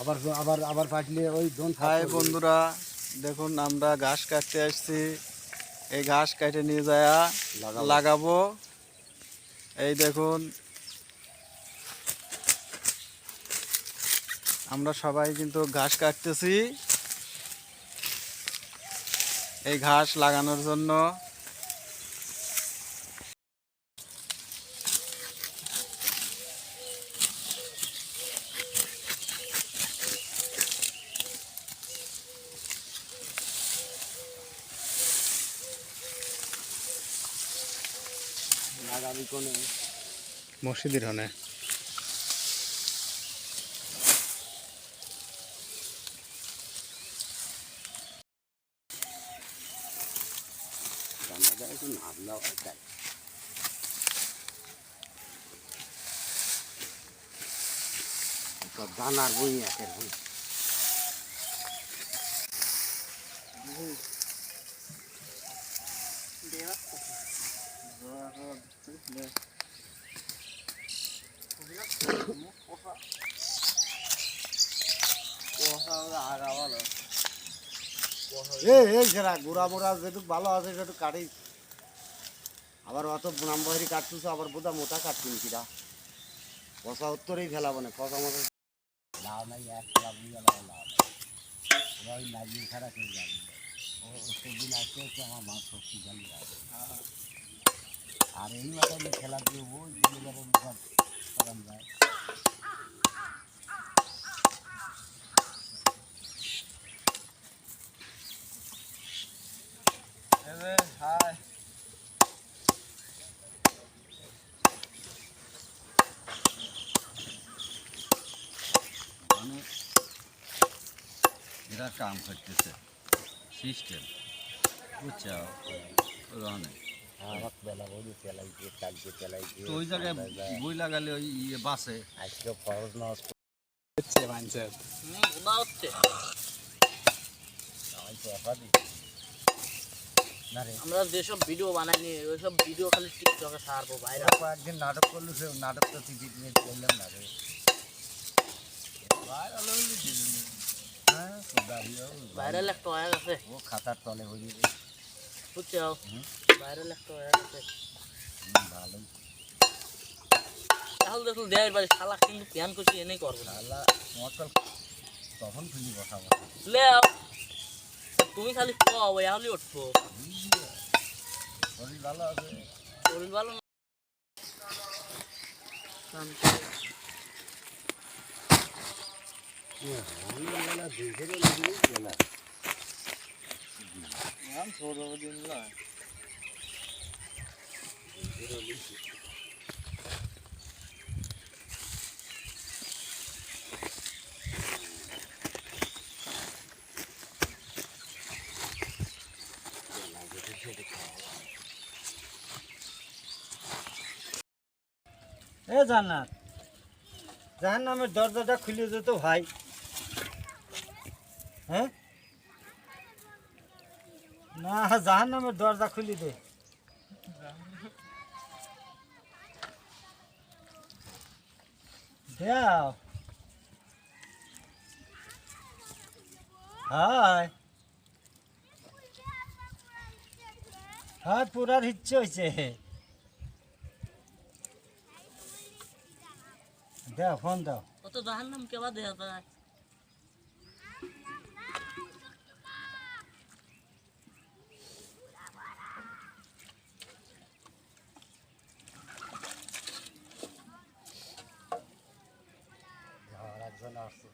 আবার আবার আবার পাটলে ওই হাই বন্ধুরা দেখুন আমরা ঘাস কাটতে আসছি। এই ঘাস কাটে নিয়ে যায়। লাগাবো। এই দেখুন আমরা সবাই কিন্তু ঘাস কাটতেছি। এই ঘাস লাগানোর জন্য মসজিদের হনে। দানার বই একের বই এই এই সেরা গুড়া মোড়া যেটুকু ভালো আছে সেটু কাটি। আবার অত নাম্বারি কাটছিস, আবার বোধা মোটা কাটছিস কিরা পচা উত্তরেই ফেলাবো না মতো লাভ নাই, এক লাভ লাভ ওই নাজির খারাপ হয়ে যাবে। আমার মা শক্তিশালী আছে আর এই মাথায় খেলা দিয়ে ওই গুলিবারের মুখ করান যায়। হাই। মানে এরা কাম করতেছে। সিস্টেম। বুঝছ? ওখানে আমার বেলা কালকে তো ওই জায়গায় বই লাগালে ওই ইয়ে বাসে? আজকে ফরজ নষ্ট। হচ্ছে দিই। আমরা যেসব ভিডিও বানাইনি ওইসব ভিডিও খালি টিকটকে ছাড়বো বাইরে একদিন নাটক করল সে নাটক তো টিকিট নিয়ে করলাম না রে। হ্যাঁ ভাইরাল একটা হয়ে গেছে ও খাতার তলে হয়ে বুঝছ। ভাইরাল একটা হয়ে তাহলে দেখুন দেয় বাড়ি শালা কিন্তু প্যান করছি এনেই করব না। আল্লাহ মতল তখন খুঁজি তুমি খালি কও এহলি উঠবো। শরীর ভালো আছে? শরীর ভালো না। এ জান্নাত। জাহান নামের দরজাটা খুলে যেত ভাই। হ্যাঁ? না জাহান নামের দরজা খুলে দে। দেও হাই। হাই পুরার ইচ্ছে হয়েছে দাও ফোন দাও। ও তো জাহান নাম কেবা দেয়া যায়। Zanarsız.